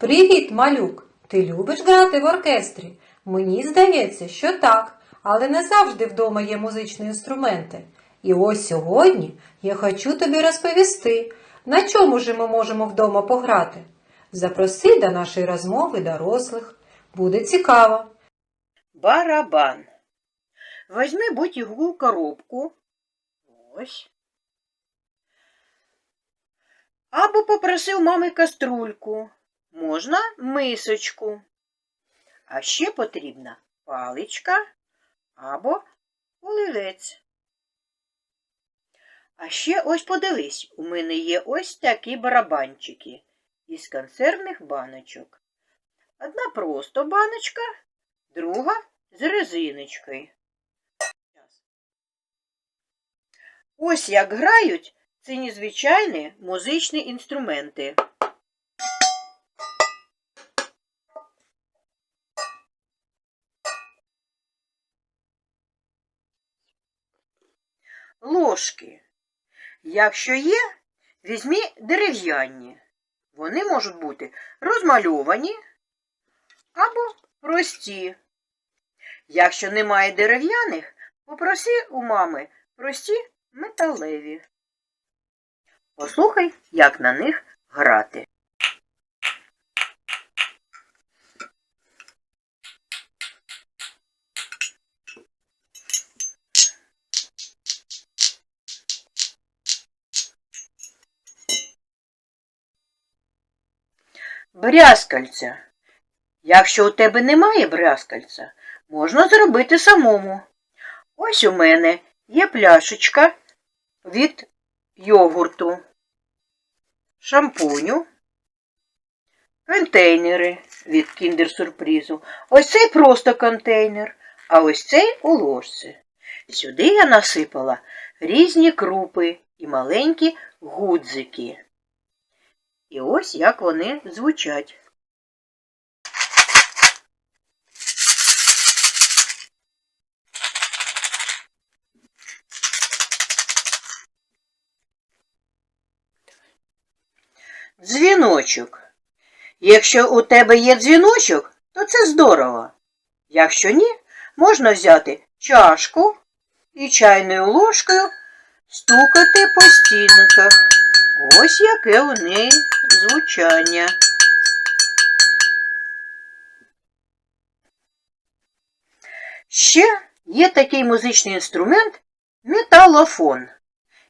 Привіт, малюк! Ти любиш грати в оркестрі? Мені здається, що так, але не завжди вдома є музичні інструменти. І ось сьогодні я хочу тобі розповісти, на чому ж ми можемо вдома пограти. Запроси до нашої розмови дорослих. Буде цікаво. Барабан. Возьми будь-яку коробку. Ось. Або попроси у мами каструльку. Можна мисочку. А ще потрібна паличка або олівець. А ще ось подивись, у мене є ось такі барабанчики із консервних баночок. Одна просто баночка, друга з резиночкою. Ось як грають ці незвичайні музичні інструменти. Ложки. Якщо є, візьмі дерев'яні. Вони можуть бути розмальовані або прості. Якщо немає дерев'яних, попроси у мами прості металеві. Послухай, як на них грати. Брязкальця. Якщо у тебе немає брязкальця, можна зробити самому. Ось у мене є пляшечка від йогурту, шампуню, контейнери від кіндер-сюрпризу. Ось цей просто контейнер, а ось цей у ложці. Сюди я насипала різні крупи і маленькі гудзики. І ось як вони звучать. Дзвіночок. Якщо у тебе є дзвіночок, то це здорово. Якщо ні, можна взяти чашку і чайною ложкою стукати по стінках. Ось яке у неї звучання. Ще є такий музичний інструмент металофон.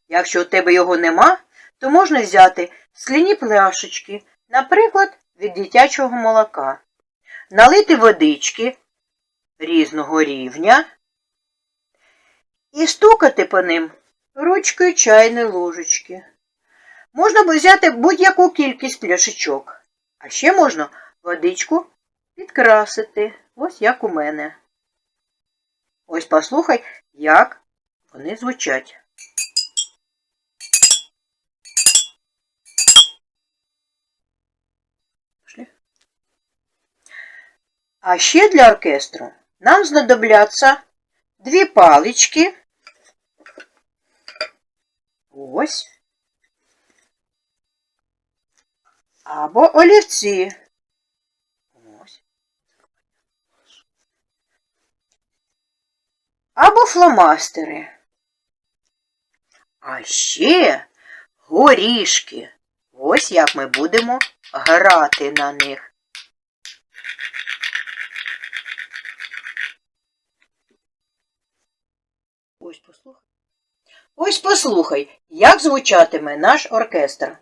Якщо у тебе його нема, то можна взяти скляні пляшечки, наприклад, від дитячого молока, налити водички різного рівня і стукати по ним ручкою чайної ложечки. Можна взяти будь-яку кількість пляшечок, а ще можна водичку підкрасити, ось як у мене. Ось послухай, як вони звучать. А ще для оркестру нам знадобляться дві палички. Ось. Або олівці. Ось. Або фломастери. А ще горішки. Ось як ми будемо грати на них. Ось послухай. Ось послухай, як звучатиме наш оркестр.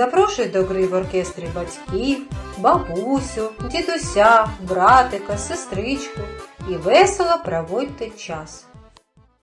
Запрошуй до гри в оркестрі батьків, бабусю, дідуся, братика, сестричку і весело проводьте час.